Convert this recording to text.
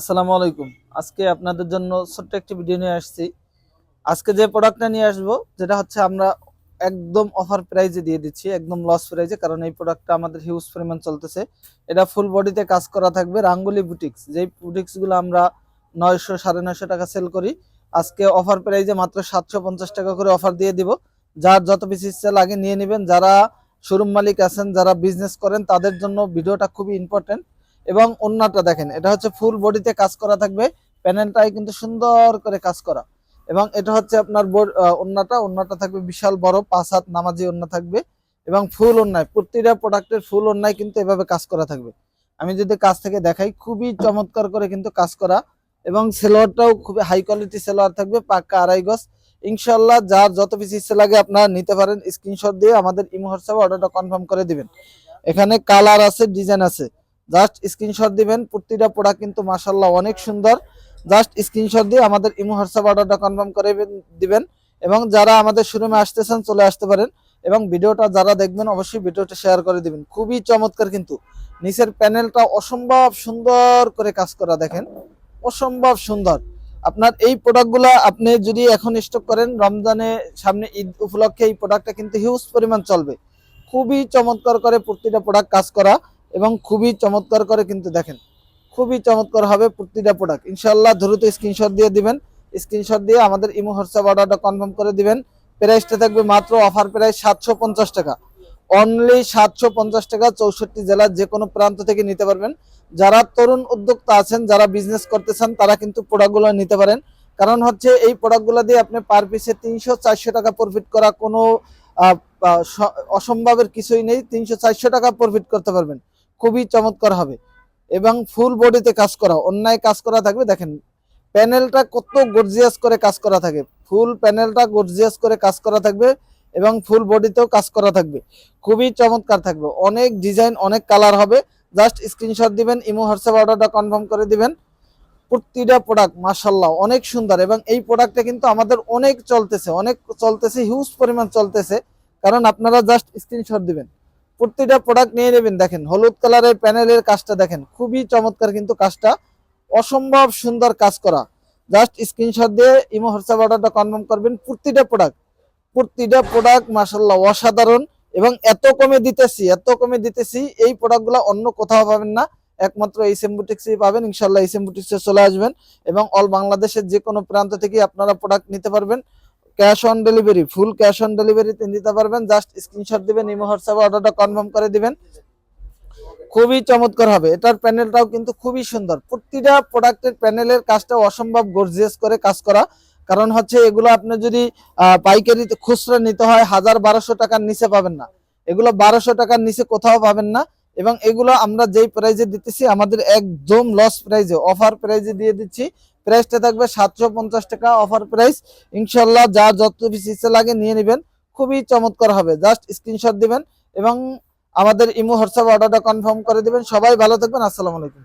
আসসালামু আলাইকুম। আজকে আপনাদের জন্য ছোট্ট একটি ভিডিও নিয়ে আসছি। আজকে যে প্রোডাক্টটা নিয়ে আসব, যেটা হচ্ছে আমরা একদম অফার প্রাইজে দিয়ে দিচ্ছি, একদম লস প্রাইজে কারণ এই প্রোডাক্টটা আমাদের হিউজ পরিমাণ চলতেছে। এটা ফুল বডিতে কাজ করা থাকবে রাঙ্গুলি বুটিক্স যেই বুটিক্সগুলো আমরা নয়শো, সাড়ে নয়শো টাকা সেল করি, আজকে অফার প্রাইজে মাত্র সাতশো পঞ্চাশ টাকা করে অফার দিয়ে দিব। যার যত বেশি ইচ্ছা লাগে নিয়ে নেবেন। যারা শোরুম মালিক আছেন, যারা বিজনেস করেন, তাদের জন্য ভিডিওটা খুবই ইম্পর্টেন্ট এবং ওন্নাটা দেখেন, এটা হচ্ছে ফুল বডিতে কাজ করা থাকবে প্যানেলটাই কিন্তু সুন্দর করে কাজ করা। এবং এটা হচ্ছে আপনার ওন্নাটা ওন্নাটা থাকবে বিশাল বড়, পাঁচ হাত নামাজি ওন্না থাকবে এবং ফুল ওন্নায়, প্রতিটা প্রোডাক্টের ফুল ওন্নায় কিন্তু এভাবে কাজ করা থাকবে। আমি যদি কাজ থেকে দেখাই, খুবই চমৎকার করে কিন্তু কাজ করা এবং সেলোয়ারটাও খুবই হাই কোয়ালিটি সেলোয়ার থাকবে, পাক্কা আড়াই গজ। ইনশাল্লাহ যার যত বেশি ইচ্ছে লাগে আপনারা নিতে পারেন স্ক্রিনশট দিয়ে আমাদের ইমো হোয়াটসঅ্যাপে অর্ডারটা কনফার্ম করে দিবেন। এখানে কালার আছে ডিজাইন আছে। জাস্ট স্ক্রিনশট দিবেন, প্রতিটা প্রোডাক্ট কিন্তু মাশাল্লাহ অনেক সুন্দর। জাস্ট স্ক্রিনশট দিয়ে আমাদের ইমো হোয়াটসঅ্যাপ অর্ডারটা কনফার্ম করে দিবেন এবং যারা আমাদের শোরুমে আসতেছেন চলে আসতে পারেন এবং ভিডিওটা যারা দেখবেন অবশ্যই ভিডিওটা শেয়ার করে দিবেন। খুবই চমৎকার কিন্তু। নিচের প্যানেলটা অসম্ভব সুন্দর করে কাজ করা দেখেন, অসম্ভব সুন্দর। আপনার এই প্রোডাক্টগুলো আপনি যদি এখন স্টক করেন, রমজানে সামনে ঈদ উপলক্ষে এই প্রোডাক্টটা কিন্তু হিউজ পরিমাণ চলবে। খুবই চমৎকার করে প্রতিটা প্রোডাক্ট কাজ করা। এবং খুবই চমৎকার করে কিন্তু দেখেন। খুবই চমৎকার হবে প্রতিটা প্রোডাক্ট ইনশাল্লাহ দ্রুত স্ক্রিনশট দিয়ে দিবেন। স্ক্রিনশট দিয়ে আমাদের ইমো হোয়াটসঅ্যাপ অর্ডারটা কনফার্ম করে দিবেন। প্রাইসটা থাকবে মাত্র অফার প্রাইস সাতশো পঞ্চাশ টাকা। অনলি সাতশো পঞ্চাশ টাকা চৌষট্টি জেলার যে কোনো প্রান্ত থেকে নিতে পারবেন। যারা তরুণ উদ্যোক্তা আছেন, যারা বিজনেস করতে চান, তারা কিন্তু প্রোডাক্টগুলো নিতে পারেন। কারণ হচ্ছে এই প্রোডাক্টগুলো দিয়ে আপনি পার পিসে তিনশো চারশো টাকা প্রফিট করা কোনো অসম্ভবের কিছুই নেই। তিনশো চারশো টাকা প্রফিট করতে পারবেন। খুবই চমৎকার হবে। এবং ফুল বডিতে কাজ করা, অন্যায় কাজ করা থাকবে, দেখেন প্যানেলটা কত গর্জিয়াস করে কাজ করা থাকে। ফুল প্যানেলটা গর্জিয়াস করে কাজ করা থাকবে এবং ফুল বডিতেও কাজ করা থাকবে। খুবই চমৎকার থাকবে। অনেক ডিজাইন অনেক কালার হবে। জাস্ট স্ক্রিনশট দিবেন, ইমো, হোয়াটসঅ্যাপ অর্ডারটা কনফার্ম করে দিবেন। প্রতিটা প্রোডাক্ট মাশাল্লাহ অনেক সুন্দর। এবং এই প্রোডাক্টটা কিন্তু আমাদের অনেক চলতেছে অনেক চলতেছে হিউজ পরিমাণ চলতেছে। কারণ আপনারা জাস্ট স্ক্রিনশট দিবেন। প্রতিটা প্রোডাক্ট নিয়ে নেবেন, দেখেন, হলুদ কালারের প্যানেলের কাজটা দেখেন, খুবই চমৎকার কিন্তু কাজটা, অসম্ভব সুন্দর কাজ করা। জাস্ট স্ক্রিনশট দিয়ে ইমো হোয়াটসঅ্যাপ অর্ডারটা কনফার্ম করবেন প্রতিটা প্রোডাক্ট প্রতিটা প্রোডাক্ট মাশাল্লাহ অসাধারণ এবং এত কমে দিতেছি, এত কমে দিতেছি, এই প্রোডাক্টগুলো অন্য কোথাও পাবেন না। একমাত্র এই সেম্বুটিক্সই পাবেন ইনশাল্লাহ এই সেম্বুটিক্সে চলে আসবেন এবং অল বাংলাদেশের যে কোনো প্রান্ত থেকে আপনারা প্রোডাক্ট নিতে পারবেন। Cash on delivery full cash on delivery ডেলিভারিতে নিতে পারবেন। জাস্ট স্ক্রিনশট দিবেন ইমো হোয়াটসঅ্যাপে অর্ডারটা কনফার্ম করে দিবেন। খুবই চমৎকার হবে। এটার প্যানেলটাও কিন্তু খুবই সুন্দর। প্রতিটা প্রোডাক্টের প্যানেলের কাজটা অসম্ভব গর্জিয়াস করে কাজ করা। কারণ হচ্ছে এগুলো আপনি যদি আহ, পাইকারিতে খুচরা নিতে হয় হাজার বারোশো টাকার নিচে পাবেন না। এগুলো বারোশো টাকার নিচে কোথাও পাবেন না। এবং এগুলো আমরা যেই প্রাইজে দিতেছি আমাদের একদম লস প্রাইজে অফার প্রাইজে দিয়ে দিচ্ছি। প্রাইসটা থাকবে সাতশো পঞ্চাশ টাকা অফার প্রাইস ইনশাল্লাহ যা যত বেশি ইচ্ছে লাগে নিয়ে নেবেন, খুবই চমৎকার হবে। জাস্ট স্ক্রিনশট দিবেন এবং আমাদের ইমো হোয়াটসঅ্যাপ অর্ডারটা কনফার্ম করে দেবেন। সবাই ভালো থাকবেন, আসসালামু আলাইকুম।